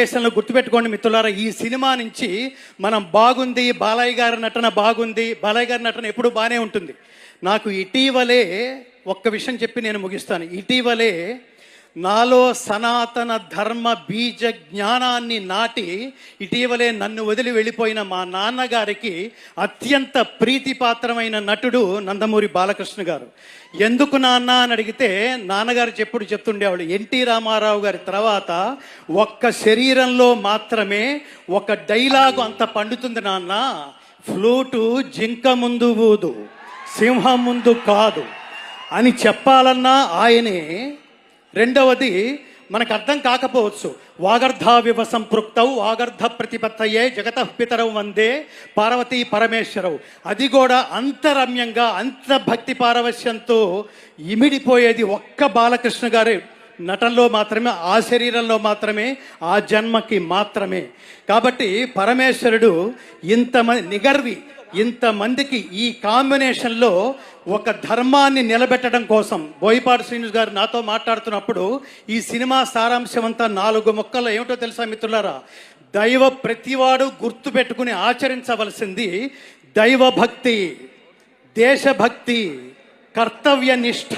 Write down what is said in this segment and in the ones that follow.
దేశంలో గుర్తుపెట్టుకోండి మిత్రులారా ఈ సినిమా నుంచి మనం బాగుంది బాలయ్య గారి నటన బాగుంది బాలయ్య గారి నటన ఎప్పుడు బాగానే ఉంటుంది. నాకు ఇటీవలే ఒక్క విషయం చెప్పి నేను ముగిస్తాను. ఇటీవలే నాలో సనాతన ధర్మ బీజ జ్ఞానాన్ని నాటి ఇటీవలే నన్ను వదిలి వెళ్ళిపోయిన మా నాన్నగారికి అత్యంత ప్రీతిపాత్రమైన నటుడు నందమూరి బాలకృష్ణ గారు. ఎందుకు నాన్న అని అడిగితే నాన్నగారు చెప్పుడు చెప్తుండేవాళ్ళు ఎన్టీ రామారావు గారి తర్వాత ఒక్క శరీరంలో మాత్రమే ఒక డైలాగు అంత పండుతుంది నాన్న. ఫ్లూటు జింక ముందు ఊదు సింహం ముందు కాదు అని చెప్పాలన్నా ఆయనే రెండవది మనకు అర్థం కాకపోవచ్చు. వాగర్ధావివ సంపృక్తౌ వాగర్ధ ప్రతిపత్తయే జగత పితరవు వందే పార్వతీ పరమేశ్వరవు అది కూడా అంతరమ్యంగా అంత భక్తి పారవశ్యంతో ఇమిడిపోయేది ఒక్క బాలకృష్ణ గారే. నటనలో మాత్రమే ఆ శరీరంలో మాత్రమే ఆ జన్మకి మాత్రమే. కాబట్టి పరమేశ్వరుడు ఇంతమంది నిగర్వి ఇంతమందికి ఈ కాంబినేషన్లో ఒక ధర్మాన్ని నిలబెట్టడం కోసం బోయపాటి శ్రీనివాస్ గారు నాతో మాట్లాడుతున్నప్పుడు ఈ సినిమా సారాంశం అంతా నాలుగు మొక్కలు ఏమిటో తెలుసా మిత్రులారా? దైవ ప్రతివాడు గుర్తు పెట్టుకుని ఆచరించవలసింది దైవభక్తి దేశభక్తి కర్తవ్య నిష్ఠ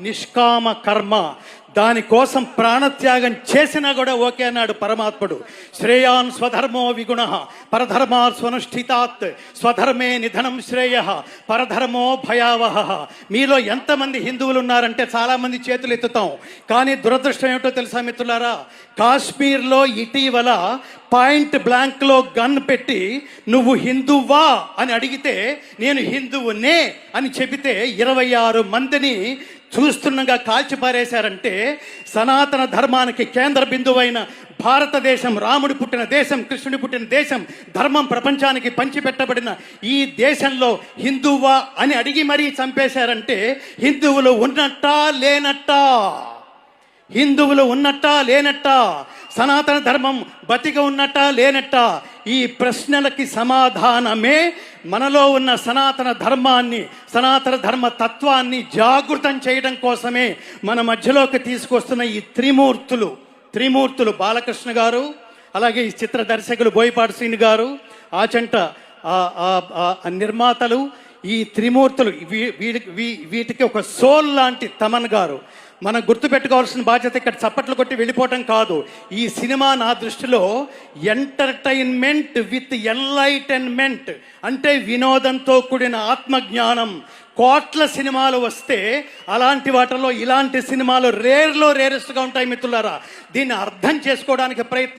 నిష్కామ కర్మ. దానికోసం ప్రాణత్యాగం చేసినా కూడా ఓకే అన్నాడు పరమాత్ముడు. శ్రేయాన్ స్వధర్మో విగుణ పరధర్మా స్వనుష్ఠితాత్ స్వధర్మే నిధనం శ్రేయ పరధర్మో భయావహ. మీలో ఎంతమంది హిందువులు ఉన్నారంటే చాలామంది చేతులు ఎత్తుతాం. కానీ దురదృష్టం ఏమిటో తెలుసా మిత్రులారా? కాశ్మీర్లో ఇటీవల పాయింట్ బ్లాంక్లో గన్ పెట్టి నువ్వు హిందువా అని అడిగితే నేను హిందువునే అని చెబితే ఇరవై ఆరు మందిని చూస్తుండగా కాల్చిపారేశారంటే సనాతన ధర్మానికి కేంద్ర బిందువైన భారతదేశం రాముడు పుట్టిన దేశం కృష్ణుడి పుట్టిన దేశం ధర్మం ప్రపంచానికి పంచిపెట్టబడిన ఈ దేశంలో హిందువా అని అడిగి మరీ చంపేశారంటే హిందువులు ఉన్నట్టా లేనట్టా? హిందువులు ఉన్నట్టా లేనట్టా? సనాతన ధర్మం బతిక ఉన్నట్టా లేనట్టా ఈ ప్రశ్నలకి సమాధానమే మనలో ఉన్న సనాతన ధర్మాన్ని సనాతన ధర్మ తత్వాన్ని జాగృతం చేయడం కోసమే మన మధ్యలోకి తీసుకొస్తున్న ఈ త్రిమూర్తులు. త్రిమూర్తులు బాలకృష్ణ గారు అలాగే ఈ చిత్ర దర్శకులు బోయపాటి శ్రీని గారు ఆచంట నిర్మాతలు ఈ త్రిమూర్తులు వీ- వీ- వీటికి ఒక సోల్ లాంటి తమన్ గారు. మనం గుర్తుపెట్టుకోవాల్సిన బాధ్యత ఇక్కడ చప్పట్లు కొట్టి వెళ్ళిపోవటం కాదు. ఈ సినిమా నా దృష్టిలో ఎంటర్టైన్మెంట్ విత్ ఎన్లైటన్మెంట్ అంటే వినోదంతో కూడిన ఆత్మజ్ఞానం. కోట్ల సినిమాలు వస్తే అలాంటి వాటిలో ఇలాంటి సినిమాలు రేర్లో రేరెస్ట్గా ఉంటాయి మిత్రులారా. దీన్ని అర్థం చేసుకోవడానికి ప్రయత్నం